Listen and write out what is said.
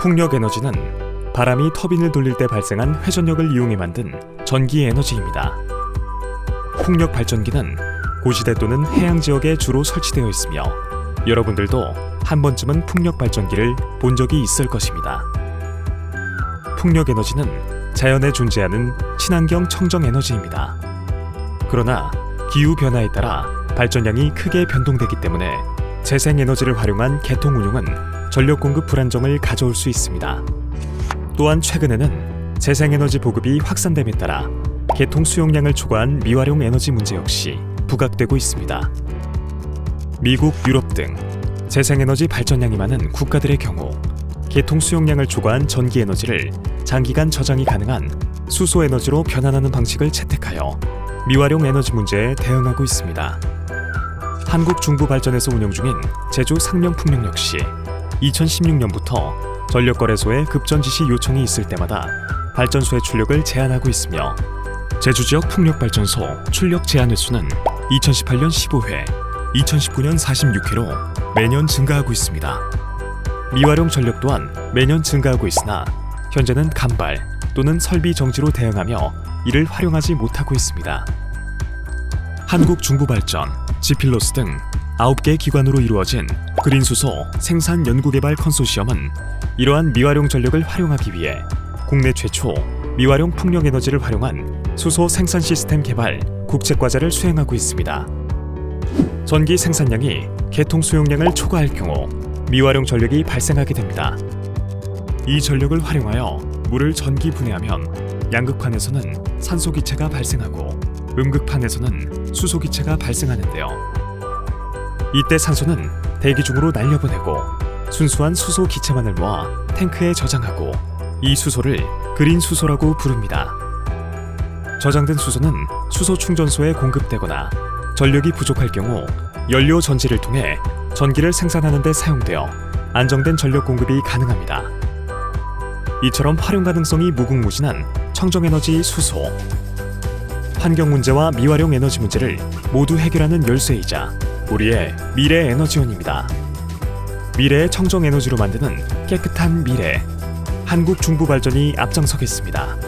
풍력 에너지는 바람이 터빈을 돌릴 때 발생한 회전력을 이용해 만든 전기 에너지입니다. 풍력 발전기는 고시대 또는 해양 지역에 주로 설치되어 있으며 여러분들도 한 번쯤은 풍력 발전기를 본 적이 있을 것입니다. 풍력 에너지는 자연에 존재하는 친환경 청정 에너지입니다. 그러나 기후 변화에 따라 발전량이 크게 변동되기 때문에 재생 에너지를 활용한 개통 운용은 전력 공급 불안정을 가져올 수 있습니다. 또한 최근에는 재생에너지 보급이 확산됨에 따라 개통 수용량을 초과한 미활용 에너지 문제 역시 부각되고 있습니다. 미국, 유럽 등 재생에너지 발전량이 많은 국가들의 경우 개통 수용량을 초과한 전기 에너지를 장기간 저장이 가능한 수소 에너지로 변환하는 방식을 채택하여 미활용 에너지 문제에 대응하고 있습니다. 한국 중부 발전에서 운영 중인 제주 상명풍력 역시 2016년부터 전력거래소에 급전 지시 요청이 있을 때마다 발전소의 출력을 제한하고 있으며 제주 지역 풍력 발전소 출력 제한 횟수는 2018년 15회, 2019년 46회로 매년 증가하고 있습니다. 미활용 전력 또한 매년 증가하고 있으나 현재는 간발 또는 설비 정지로 대응하며 이를 활용하지 못하고 있습니다. 한국 중부발전, 지필로스 등 9개 기관으로 이루어진 그린수소 생산 연구개발 컨소시엄은 이러한 미활용 전력을 활용하기 위해 국내 최초 미활용 풍력 에너지를 활용한 수소 생산 시스템 개발 국제 과제를 수행하고 있습니다. 전기 생산량이 개통 수용량을 초과할 경우 미활용 전력이 발생하게 됩니다. 이 전력을 활용하여 물을 전기 분해하면 양극판에서는 산소 기체가 발생하고 음극판에서는 수소 기체가 발생하는데요. 이때 산소는 대기 중으로 날려보내고 순수한 수소 기체만을 모아 탱크에 저장하고 이 수소를 그린 수소라고 부릅니다. 저장된 수소는 수소 충전소에 공급되거나 전력이 부족할 경우 연료 전지를 통해 전기를 생산하는 데 사용되어 안정된 전력 공급이 가능합니다. 이처럼 활용 가능성이 무궁무진한 청정에너지 수소. 환경 문제와 미활용 에너지 문제를 모두 해결하는 열쇠이자 우리의 미래 에너지원입니다. 미래의 청정 에너지로 만드는 깨끗한 미래. 한국 중부 발전이 앞장서겠습니다.